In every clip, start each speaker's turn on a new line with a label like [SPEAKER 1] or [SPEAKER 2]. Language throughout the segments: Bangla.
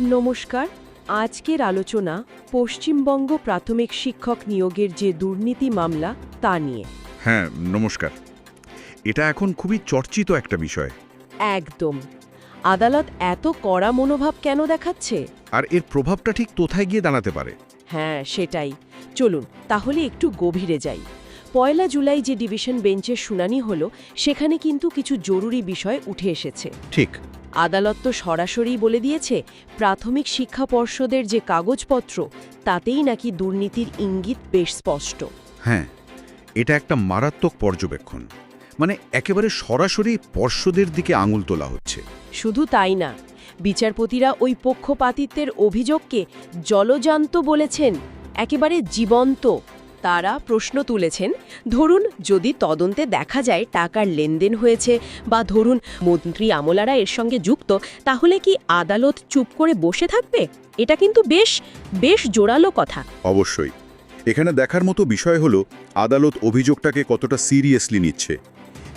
[SPEAKER 1] নমস্কার আজকের আলোচনা পশ্চিমবঙ্গ প্রাথমিক শিক্ষক নিয়োগের যে দুর্নীতি মামলা তা নিয়ে।
[SPEAKER 2] হ্যাঁ নমস্কার। এটা এখন খুবই চর্চিত একটা বিষয়।
[SPEAKER 1] একদম। আদালত এত কড়া মনোভাব কেন দেখাচ্ছে?
[SPEAKER 2] আর এর প্রভাবটা ঠিক কোথায় গিয়ে দাঁড়াতে পারে?
[SPEAKER 1] হ্যাঁ সেটাই। চলুন তাহলে একটু গভীরে যাই। পয়লা জুলাই যে ডিভিশন বেঞ্চের শুনানি হলো সেখানে কিন্তু কিছু জরুরি বিষয় উঠে এসেছে।
[SPEAKER 2] ঠিক।
[SPEAKER 1] আদালত তো সরাসরি বলে দিয়েছে প্রাথমিক শিক্ষা পর্ষদের যে কাগজপত্র তাতেই নাকি দুর্নীতির ইঙ্গিত বেশ স্পষ্ট।
[SPEAKER 2] হ্যাঁ এটা একটা মারাত্মক পর্যবেক্ষণ। মানে একেবারে সরাসরি পর্ষদের দিকে আঙুল তোলা হচ্ছে।
[SPEAKER 1] শুধু তাই না বিচারপতিরা ওই পক্ষপাতিত্বের অভিযোগকে জলজান্ত বলেছেন একেবারে জীবন্ত। তারা প্রশ্ন তুলেছেন ধরুন যদি তদন্তে দেখা যায় টাকার লেনদেন হয়েছে বা ধরুন মন্ত্রী আমলারা এর সঙ্গে যুক্ত তাহলে কি আদালত চুপ করে বসে থাকবে? এটা কিন্তু বেশ বেশ জোরালো কথা।
[SPEAKER 3] অবশ্যই। এখানে দেখার মতো বিষয় হলো আদালত অভিযোগটাকে কতটা সিরিয়াসলি নিচ্ছে।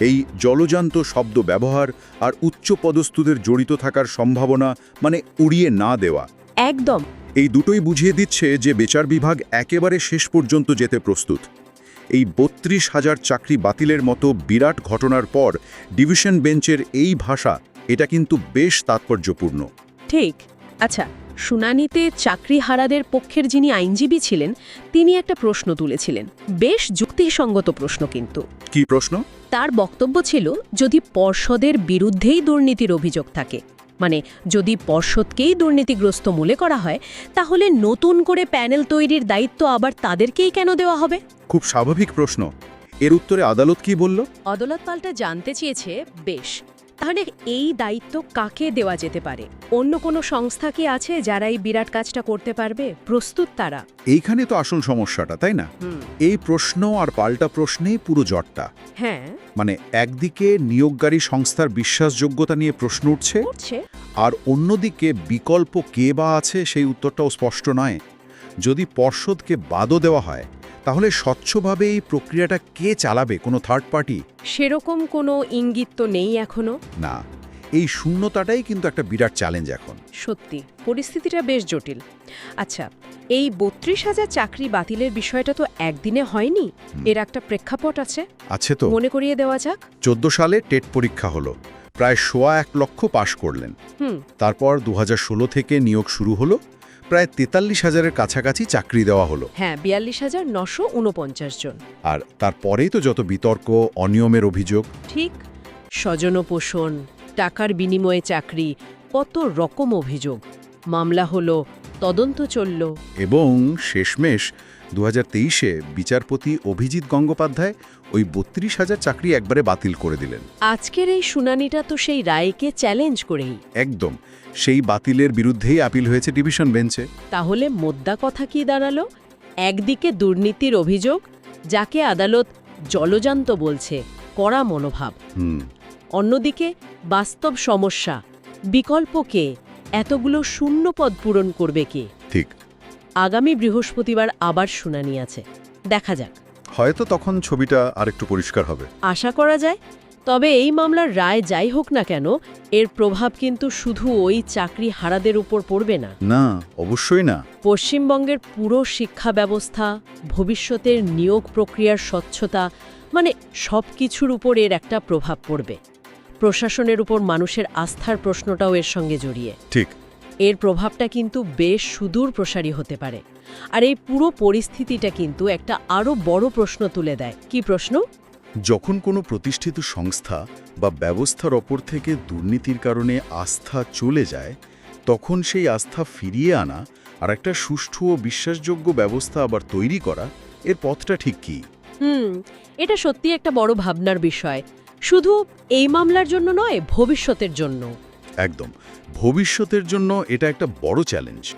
[SPEAKER 3] এই জলজান্ত শব্দ ব্যবহার আর উচ্চ পদস্থদের জড়িত থাকার সম্ভাবনা মানে উড়িয়ে না দেওয়া।
[SPEAKER 1] একদম।
[SPEAKER 3] এই দুটোই বুঝিয়ে দিচ্ছে যে বিচার বিভাগ একেবারে শেষ পর্যন্ত যেতে প্রস্তুত। এই বত্রিশ হাজার চাকরি বাতিলের মতো বিরাট ঘটনার পর ডিভিশন বেঞ্চের এই ভাষা এটা কিন্তু বেশ তাৎপর্যপূর্ণ।
[SPEAKER 1] ঠিক। আচ্ছা শুনানিতে চাকরিহারাদের পক্ষের যিনি আইনজীবী ছিলেন তিনি একটা প্রশ্ন তুলেছিলেন। বেশ যুক্তিসঙ্গত প্রশ্ন কিন্তু।
[SPEAKER 3] কি প্রশ্ন?
[SPEAKER 1] তার বক্তব্য ছিল যদি পর্ষদের বিরুদ্ধেই দুর্নীতির অভিযোগ থাকে মানে যদি পর্ষদকেই দুর্নীতিগ্রস্ত মূলে করা হয় তাহলে নতুন করে প্যানেল তৈরির দায়িত্ব আবার তাদেরকেই কেন দেওয়া হবে?
[SPEAKER 3] খুব স্বাভাবিক প্রশ্ন। এর উত্তরে আদালত কি বলল?
[SPEAKER 1] আদালত পাল্টা জানতে চেয়েছে বেশ। তাহলে এই দায়িত্ব কাকে দেওয়া যেতে পারে? অন্য কোনো সংস্থা কি আছে যারা এই বিরাট কাজটা করতে পারবে? প্রস্তুত তারা।
[SPEAKER 3] এইখানে তো আসল সমস্যাটা তাই না? এই প্রশ্ন আর পাল্টা প্রশ্নেই পুরো জটটা।
[SPEAKER 1] হ্যাঁ।
[SPEAKER 3] মানে একদিকে নিয়োগকারী সংস্থার বিশ্বাসযোগ্যতা নিয়ে প্রশ্ন উঠছে
[SPEAKER 1] উঠছে।
[SPEAKER 3] আর অন্যদিকে বিকল্প কে বা আছে সেই উত্তরটাও স্পষ্ট নয়। যদি পর্ষদকে বাদও দেওয়া হয় তাহলে স্বচ্ছভাবে এই প্রক্রিয়াটা কে চালাবে? কোনো থার্ড পার্টি
[SPEAKER 1] সেরকম কোনো ইঙ্গিত তো নেই এখনও।
[SPEAKER 3] না এই শূন্যতাটাই কিন্তু একটা বিরাট চ্যালেঞ্জ এখন।
[SPEAKER 1] সত্যি পরিস্থিতিটা বেশ জটিল। আচ্ছা এই বত্রিশ হাজার চাকরি বাতিলের বিষয়টা তো একদিনে হয়নি? এর একটা প্রেক্ষাপট আছে?
[SPEAKER 3] আছে তো।
[SPEAKER 1] মনে করিয়ে দেওয়া যাক।
[SPEAKER 3] চোদ্দ সালে টেট পরীক্ষা হলো। প্রায় সোয়া এক লক্ষ পাশ করলেন।
[SPEAKER 1] হুম।
[SPEAKER 3] তারপর দু হাজার ষোলো থেকে নিয়োগ শুরু হলো। প্রায় তেতাল্লিশ হাজারের কাছাকাছি চাকরি দেওয়া হলো।
[SPEAKER 1] হ্যাঁ বিয়াল্লিশ হাজার নশো উনপঞ্চাশ জন।
[SPEAKER 3] আর তারপরেই তো যত বিতর্ক অনিয়মের অভিযোগ।
[SPEAKER 1] ঠিক স্বজনপোষণ টাকার বিনিময়ে চাকরি কত রকম অভিযোগ। মামলা হলো তদন্ত চলল।
[SPEAKER 3] এবং শেষমেশ দু হাজার তেইশে বিচারপতি অভিজিৎ গঙ্গোপাধ্যায় ওই বত্রিশ হাজার চাকরি একবারে বাতিল করে দিলেন।
[SPEAKER 1] আজকের এই শুনানিটা তো সেই রায়কে চ্যালেঞ্জ করেই।
[SPEAKER 3] একদম। সেই বাতিলের বিরুদ্ধেই আপিল হয়েছে ডিভিশন বেঞ্চে।
[SPEAKER 1] তাহলে মোদ্দা কথা কি দাঁড়াল? একদিকে দুর্নীতির অভিযোগ যাকে আদালত জলজান্ত বলছে কড়া মনোভাব।
[SPEAKER 3] হুম।
[SPEAKER 1] অন্যদিকে বাস্তব সমস্যা বিকল্প কে? এতগুলো শূন্য পদ পূরণ করবে কে?
[SPEAKER 3] ঠিক।
[SPEAKER 1] আগামী বৃহস্পতিবার আবার শুনানি আছে। দেখা যাক।
[SPEAKER 3] হয়তো তখন ছবিটা আরেকটু পরিষ্কার হবে।
[SPEAKER 1] আশা করা যায় তবে এই মামলার রায় যাই হোক না কেন এর প্রভাব কিন্তু শুধু ওই চাকরি হারাদের উপর পড়বে না।
[SPEAKER 3] না অবশ্যই না।
[SPEAKER 1] পশ্চিমবঙ্গের পুরো শিক্ষা ব্যবস্থা ভবিষ্যতের নিয়োগ প্রক্রিয়ার স্বচ্ছতা মানে সব কিছুর উপর এর একটা প্রভাব পড়বে। প্রশাসনের উপর মানুষের আস্থার প্রশ্নটাও এর সঙ্গে জড়িয়ে।
[SPEAKER 3] ঠিক।
[SPEAKER 1] এর প্রভাবটা কিন্তু বেশ সুদূর প্রসারী হতে পারে। আর এই পুরো পরিস্থিতিটা কিন্তু একটা আরও বড় প্রশ্ন তুলে দেয়। কি প্রশ্ন?
[SPEAKER 3] যখন কোনো প্রতিষ্ঠিত সংস্থা বা ব্যবস্থার ওপর থেকে দুর্নীতির কারণে আস্থা চলে যায় তখন সেই আস্থা ফিরিয়ে আনা আর একটা সুষ্ঠু ও বিশ্বাসযোগ্য ব্যবস্থা আবার তৈরি করা এর পথটা ঠিক কী?
[SPEAKER 1] হুম এটা সত্যি একটা বড় ভাবনার বিষয়। শুধু এই মামলার জন্য নয় ভবিষ্যতের জন্য।
[SPEAKER 3] একদম। ভবিষ্যতের জন্য এটা একটা বড় চ্যালেঞ্জ